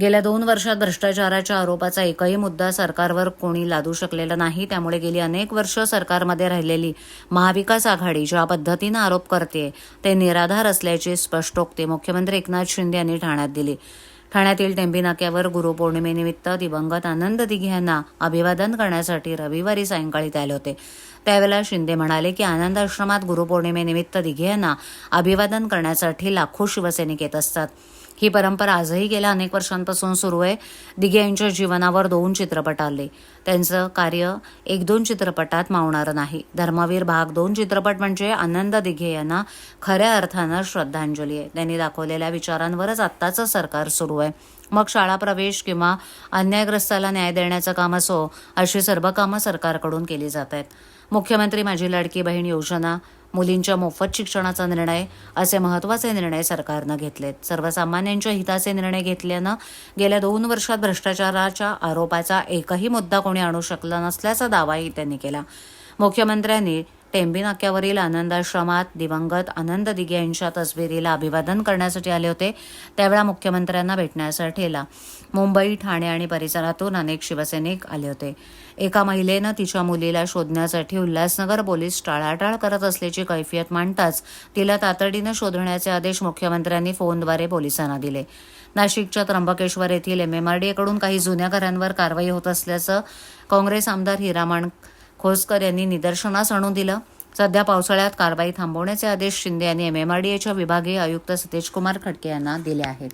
गेल्या दोन वर्षात भ्रष्टाचाराच्या आरोपाचा एकही मुद्दा सरकारवर कोणी लादू शकलेला नाही. त्यामुळे गेली अनेक वर्ष सरकारमध्ये राहिलेली महाविकास आघाडी ज्या पद्धतीनं आरोप करते ते निराधार असल्याची स्पष्टोक्ती मुख्यमंत्री एकनाथ शिंदे यांनी ठाण्यात दिली. ठाण्यातील टेंबी नाक्यावर गुरुपौर्णिमेनिमित्त दिवंगत आनंद दिघे यांना अभिवादन करण्यासाठी रविवारी सायंकाळी ते आले होते. त्यावेळेला शिंदे म्हणाले की आनंद आश्रमात गुरुपौर्णिमेनिमित्त दिघे यांना अभिवादन करण्यासाठी लाखो शिवसैनिक येत असतात. ही परंपरा आजही गेल्या अनेक वर्षांपासून सुरू आहे. दिघे यांच्या जीवनावर दोन चित्रपट आले. त्यांचं कार्य एक दोन चित्रपटात मावणारं नाही. धर्मवीर भाग दोन चित्रपट म्हणजे आनंद दिघे यांना खऱ्या अर्थानं श्रद्धांजली आहे. त्यांनी दाखवलेल्या विचारांवरच आत्ताचं सरकार सुरू आहे. मग शाळा प्रवेश किंवा अन्यायग्रस्ताला न्याय देण्याचं काम असो अशी सर्व कामं सरकारकडून केली जात आहेत. मुख्यमंत्री माझी लाडकी बहीण योजना मुलींच्या मोफत शिक्षणाचा निर्णय असे महत्त्वाचे निर्णय सरकारनं घेतलेत. सर्वसामान्यांच्या हिताचे निर्णय घेतल्यानं गेल्या दोन वर्षात भ्रष्टाचाराच्या आरोपाचा एकही मुद्दा कोणी आणू शकला नसल्याचा दावाही त्यांनी केला. मुख्यमंत्र्यांनी टेंबी नाक्यावरील आनंदाश्रमात दिवंगत आनंद दिघे यांच्या तसबिरीला अभिवादन करण्यासाठी आले होते. त्यावेळा मुख्यमंत्र्यांना भेटण्यासाठीला मुंबई ठाणे आणि परिसरातून अनेक शिवसैनिक आले होते. एका महिलेनं तिच्या मुलीला शोधण्यासाठी उल्हासनगर पोलीस टाळाटाळ करत असल्याची कैफियत मांडताच तिला तातडीनं शोधण्याचे आदेश मुख्यमंत्र्यांनी फोनद्वारे पोलिसांना दिले. नाशिकच्या त्र्यंबकेश्वर येथील एमएमआरडीएकडून काही जुन्या घरांवर कारवाई होत असल्याचं काँग्रेस आमदार हिरामण खोसकर यांनी निदर्शनास आणून दिलं. सध्या पावसाळ्यात कारवाई थांबवण्याचे आदेश शिंदे यांनी एमएमआरडीएच्या विभागीय आयुक्त सतेजकुमार खडके यांना दिले आहेत.